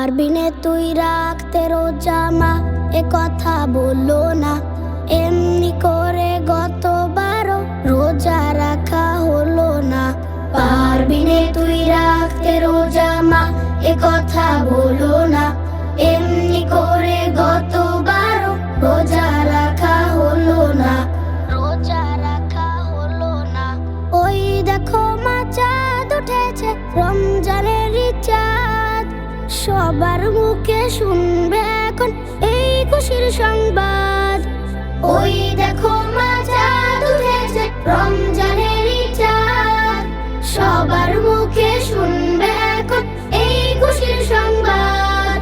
পারবি নে তুই রাখতে রোজা মা, এ কথা বলল না। এমনি করে গতবারও রোজা রাখা হলো না। পারবি নে তুই রাখতে রোজা মা, এ কথা বলো না। এমনি করে গতবারও রোজা রাখা হলো না। সবার মুখে শুনবে এখন এই খুশির সংবাদ। ওই দেখো মা চাঁদ চাঁদ সবার মুখে শুনবে এখন এই খুশির সংবাদ।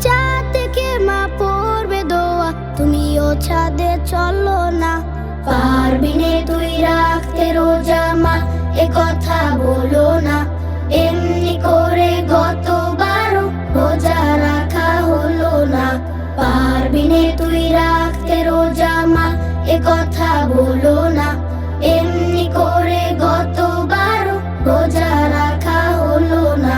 চাঁদ থেকে মা পড়বে দোয়া? তুমিও ছাদে চলো না। পারবি নে তুই রাখতে রোজা মা। এ কথা বলো না। এমনি করে গতবারও রোজা রাখা হলো না।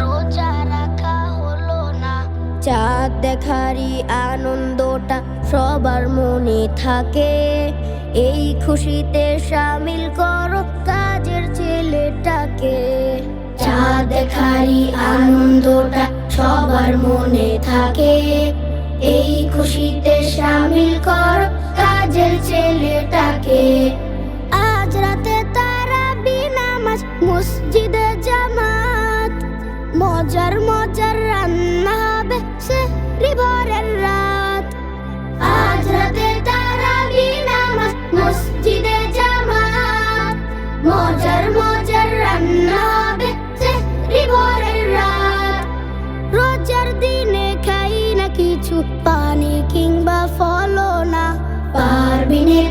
রোজা রাখা হলো না। চাঁদ দেখারই আনন্দটা সবার মনে থাকে। এই খুশিতে সামিল করো কাজের ছেলেটাকে। চাঁদ দেখারই আনন্দটা সবার মনে থাকে। এই খুশিতে সামিল করো মজার মজার রান্না হবে সে ভোরের রাত। আজ রাতে তারা বিনামাজ মসজিদে জামাত। মজার রান্না হবে সে ভোরের রাত। রোজার দিনে না কিছু, পানি কিংবা ফলো না। পারবি নে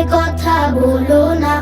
এ কথা বলো না।